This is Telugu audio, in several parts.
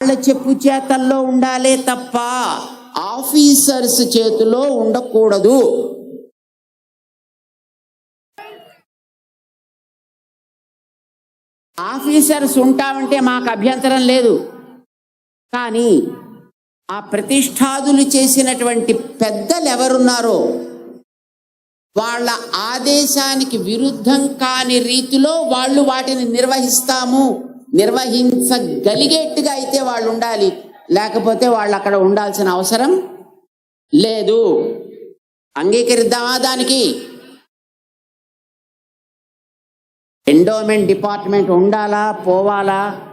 వాళ్ళ చెప్పు చేతల్లో ఉండాలే తప్ప ఆఫీసర్స్ చేతిలో ఉండకూడదు. ఆఫీసర్స్ ఉంటామంటే మాకు అభ్యంతరం లేదు. కానీ ఆ ప్రతిష్టాదులు చేసినటువంటి పెద్దలు ఎవరున్నారో వాళ్ళ ఆదేశానికి విరుద్ధం కాని రీతిలో వాళ్ళు వాటిని నిర్వహిస్తాము. నిర్వహించగలిగేట్టుగా అయితే వాళ్ళు ఉండాలి. లేకపోతే వాళ్ళు అక్కడ ఉండాల్సిన అవసరం లేదు. అంగీకరిద్దామా దానికి? ఎండోమెంట్ డిపార్ట్మెంట్ ఉండాలా? పోవాలా?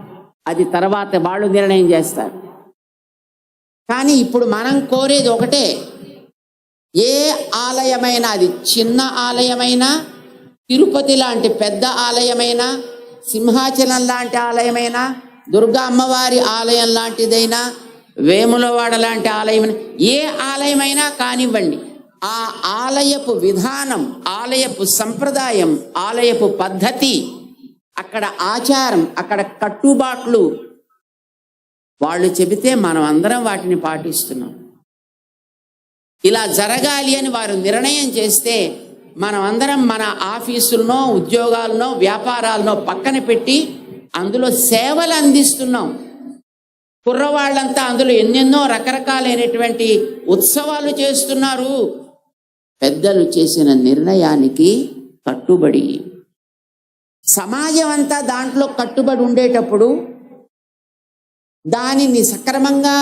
అది తర్వాత వాళ్ళు నిర్ణయం చేస్తారు. కానీ ఇప్పుడు మనం కోరేది ఒకటే. ఏ ఆలయమైనా అది చిన్న ఆలయమైనా తిరుపతి లాంటి పెద్ద ఆలయమైనా సింహాచలం లాంటి ఆలయమైనా దుర్గా అమ్మవారి ఆలయం లాంటిదైనా వేములవాడ లాంటి ఆలయమైన ఏ ఆలయమైనా కానివ్వండి ఆ ఆలయపు విధానం ఆలయపు సంప్రదాయం ఆలయపు పద్ధతి అక్కడ ఆచారం అక్కడ కట్టుబాట్లు వాళ్ళు చెబితే మనం అందరం వాటిని పాటిస్తున్నాం. ఇలా జరగాలి అని వారు నిర్ణయం చేస్తే మనం అందరం మన ఆఫీసులనో ఉద్యోగాలనో వ్యాపారాలనో పక్కన పెట్టి అందులో సేవలు అందిస్తున్నాం. కుర్రవాళ్ళంతా అందులో ఎన్నెన్నో రకరకాలైనటువంటి ఉత్సవాలు చేస్తున్నారు. పెద్దలు చేసిన నిర్ణయానికి కట్టుబడి సమాజం అంతా దాంట్లో కట్టుబడి ఉండేటప్పుడు దానిని సక్రమంగా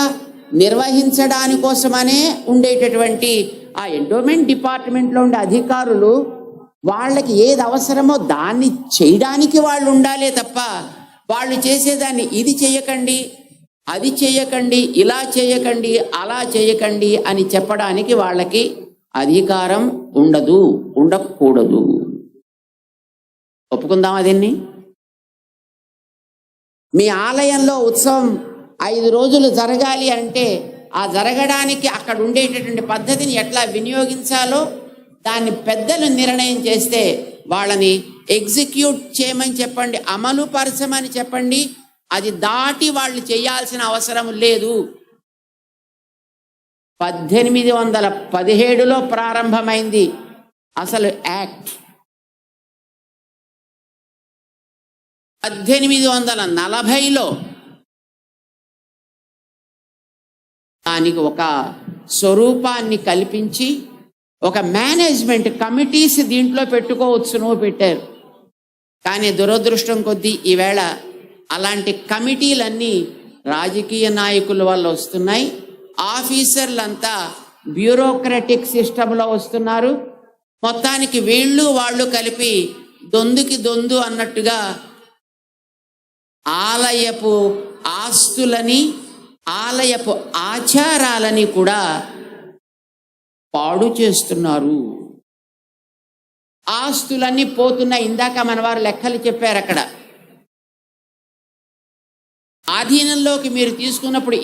నిర్వహించడానికోసమనే ఉండేటటువంటి ఆ ఎండోమెంట్ డిపార్ట్మెంట్లో ఉండే అధికారులు వాళ్ళకి ఏది అవసరమో దాన్ని చేయడానికి వాళ్ళు ఉండాలే తప్ప వాళ్ళు చేసేదాన్ని ఇది చేయకండి అది చేయకండి ఇలా చేయకండి అలా చేయకండి అని చెప్పడానికి వాళ్ళకి అధికారం ఉండదు ఉండకూడదు. ఒప్పుకుందామా దీన్ని? మీ ఆలయంలో ఉత్సవం ఐదు రోజులు జరగాలి అంటే ఆ జరగడానికి అక్కడ ఉండేటటువంటి పద్ధతిని ఎట్లా వినియోగించాలో దాన్ని పెద్దలు నిర్ణయం చేస్తే వాళ్ళని ఎగ్జిక్యూట్ చేయమని చెప్పండి అమలు పరచమని చెప్పండి. అది దాటి వాళ్ళు చేయాల్సిన అవసరం లేదు. పద్దెనిమిది వందల పదిహేడులో ప్రారంభమైంది అసలు యాక్ట్. పద్దెనిమిది వందల నలభైలో దానికి ఒక స్వరూపాన్ని కల్పించి ఒక మేనేజ్మెంట్ కమిటీస్ దీంట్లో పెట్టుకోవచ్చు నువ్వు పెట్టారు. కానీ దురదృష్టం కొద్దీ ఈవేళ అలాంటి కమిటీలన్నీ రాజకీయ నాయకుల వల్ల వస్తున్నాయి. ఆఫీసర్లంతా బ్యూరోక్రటిక్ సిస్టంలో వస్తున్నారు. మొత్తానికి వీళ్ళు వాళ్ళు కలిపి దొందుకి దొందు అన్నట్టుగా ఆలయపు ఆస్తులని ఆలయపు ఆచారాలని కూడా పాడు చేస్తున్నారు. ఆస్తులన్నీ పోతున్న ఇందాక మన వారు లెక్కలు చెప్పారు అక్కడ ఆధీనంలోకి మీరు తీసుకున్నప్పుడు